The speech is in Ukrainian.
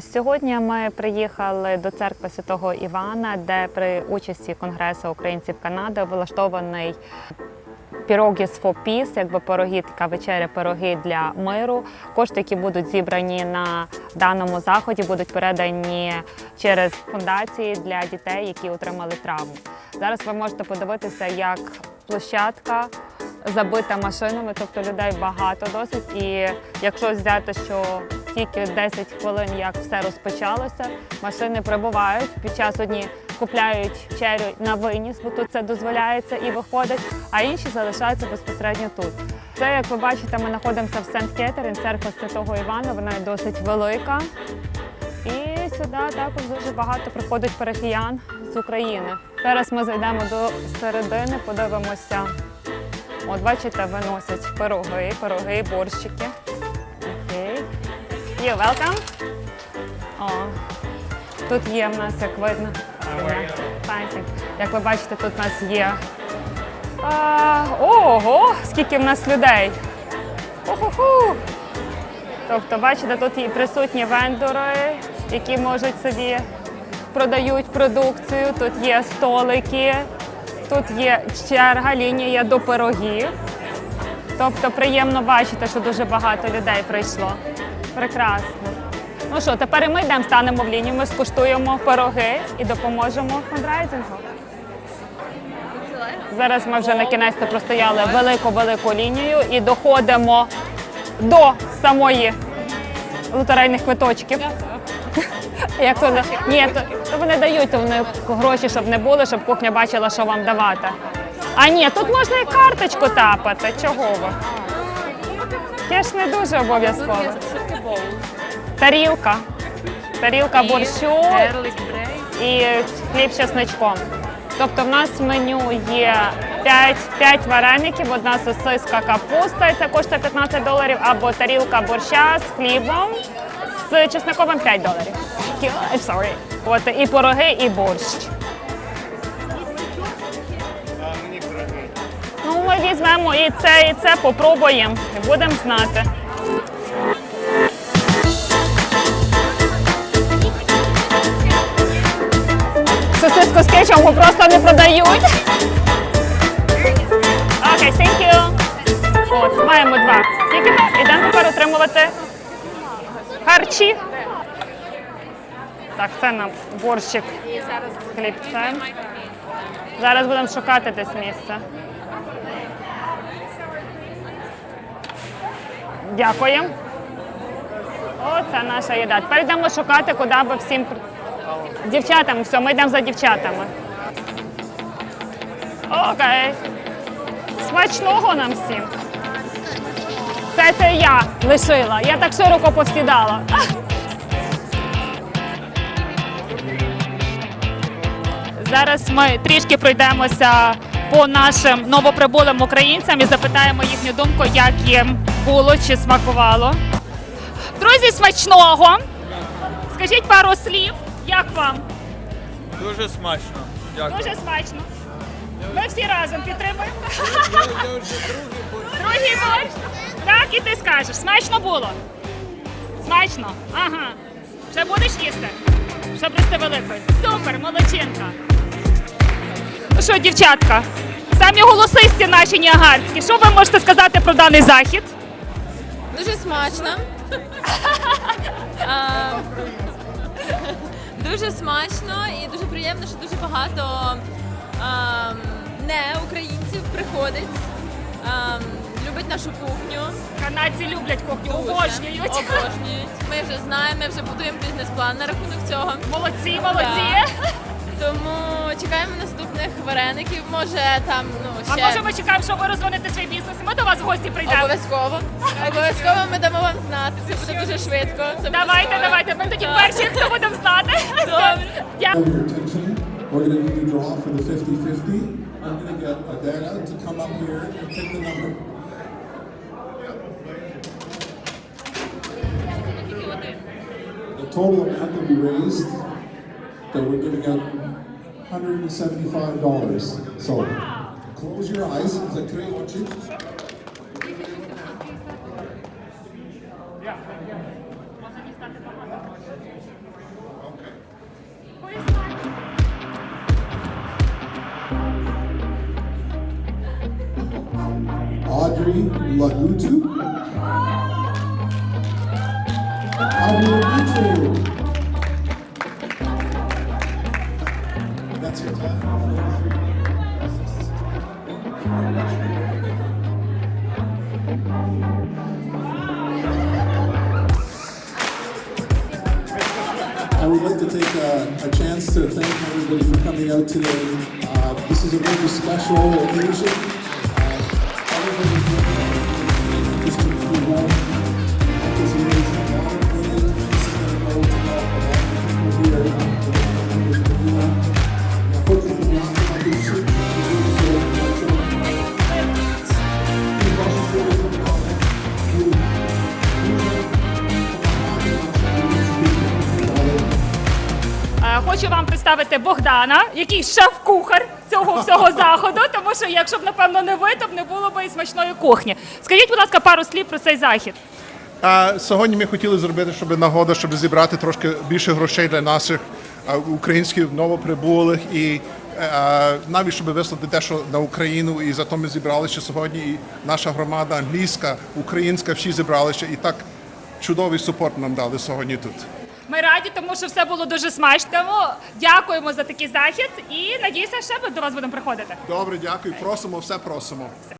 Сьогодні ми приїхали до церкви Святого Івана, де при участі Конгресу українців Канади влаштований Пірогіс Peace, якби пироги, така вечеря пироги для миру. Кошти, які будуть зібрані на даному заході, будуть передані через фундації для дітей, які отримали травму. Зараз ви можете подивитися, як площадка забита машинами, тобто людей багато досить. І якщо взяти, що тільки 10 хвилин, як все розпочалося, машини прибувають під час одні купляють черю на виніс, бо тут це дозволяється і виходить, а інші залишаються безпосередньо тут. Це, як ви бачите, ми знаходимося в Сент Кетерін, церква Святого Івана. Вона досить велика. І сюди також дуже багато приходить перехіян з України. Зараз ми зайдемо до середини, подивимося. От бачите, виносять пироги, пироги, борщики. You're welcome. О, тут є в нас, як видно. Fancy. Як ви бачите, тут у нас є. А, ого, скільки в нас людей. Ху-ху-ху. Тобто, бачите, тут і присутні вендори, які можуть собі продають продукцію. Тут є столики, тут є черга, лінія до пирогів. Тобто приємно бачити, що дуже багато людей прийшло. Прекрасно. Ну що, тепер і ми йдемо, станемо в лінію, ми скуштуємо пироги і допоможемо фандрайзингу. Зараз ми вже на кінець простояли велику-велику лінію і доходимо до самої лотерейних квиточків. Як то ні, то, то вони дають то вони гроші, щоб не були, щоб кухня бачила, що вам давати. А ні, тут можна і карточку тапати. Чого ви? Я ж не дуже обов'язково. Тарілка. Тарілка борщу і хліб з чесничком. Тобто в нас в меню є 5, 5 вареників, одна сосиска капуста, і це коштує 15 доларів, або тарілка борща з хлібом з чесниковим 5 доларів. I'm sorry. От, і пироги, і борщ. Ну, ми візьмемо і це, і це попробуємо, будемо знати. Сосиску з просто не продають. Окей, thank you. От, маємо два. Тільки йдемо тепер отримувати харчі. Так, це нам борщик з хлібцем. Зараз будемо шукати десь місце. Дякуємо. О, це наша їда. Тепер йдемо шукати, куди би всім Дівчатам, все, ми йдемо за дівчатами. Окей. Смачного нам всім. Це це я лишила. Я так широко повсідала. Зараз ми трішки пройдемося по нашим новоприбулим українцям і запитаємо їхню думку, як їм було чи смакувало. Друзі, смачного! Скажіть пару слів, як вам? Дуже смачно. Дякую. Дуже смачно. Ми всі разом підтримуємо. Другий борщ. Другий борщ. Так, і ти скажеш. Смачно було. Смачно. Ага. Ще будеш їсти? Щоб рости великою. Супер, молодчинка. Ну що, дівчатка, самі голосисті наші ніагарські. Що ви можете сказати про даний захід? Дуже смачно. Дуже смачно і дуже приємно, що дуже багато ем, не українців приходить. ем, Любить нашу кухню. Канадці люблять кухню, Дуже. обожнюють. Обожнюють. Ми вже знаємо, ми вже будуємо бізнес-план на рахунок цього. Молодці, молодці. Тому чекаємо наступних вареників. Може там ну А ще може ми чекаємо, що ви розвинете свій бізнес? Ми до вас в гості прийдемо. обов'язково. Обов'язково ми дамо вам знати. Це буде дуже швидко. Це буде Давайте, скоро. давайте. Ми тоді перші, хто будемо знати. Добре. Дякую. Your attention. We're going to do a draw for the 50-50. I'm going to get Adela to come up here and pick the number. The total amount that we raised, that we're giving out $175. So close your eyes. Закрий очі. Audrey Lagutu. Audrey Lagutu. Would like to take a, a chance to thank everybody for coming out today. Uh, this is a very special occasion. Uh, is to well. This is a lot of money. This is going to go to help a lot of here. Хочу вам представити Богдана, який шеф-кухар цього всього заходу, тому що якщо б напевно не ви, то б не було б і смачної кухні. Скажіть, будь ласка, пару слів про цей захід. А сьогодні ми хотіли зробити, щоб нагода, щоб зібрати трошки більше грошей для наших українських новоприбулих і е, навіть щоб вислати те, що на Україну, і за то ми зібралися сьогодні. І наша громада англійська, українська, всі зібралися, і так чудовий супорт нам дали сьогодні тут. Ми раді, тому що все було дуже смачно. Дякуємо за такий захід і надіюся, ще до вас будемо приходити. Добре, дякую. Просимо, все просимо.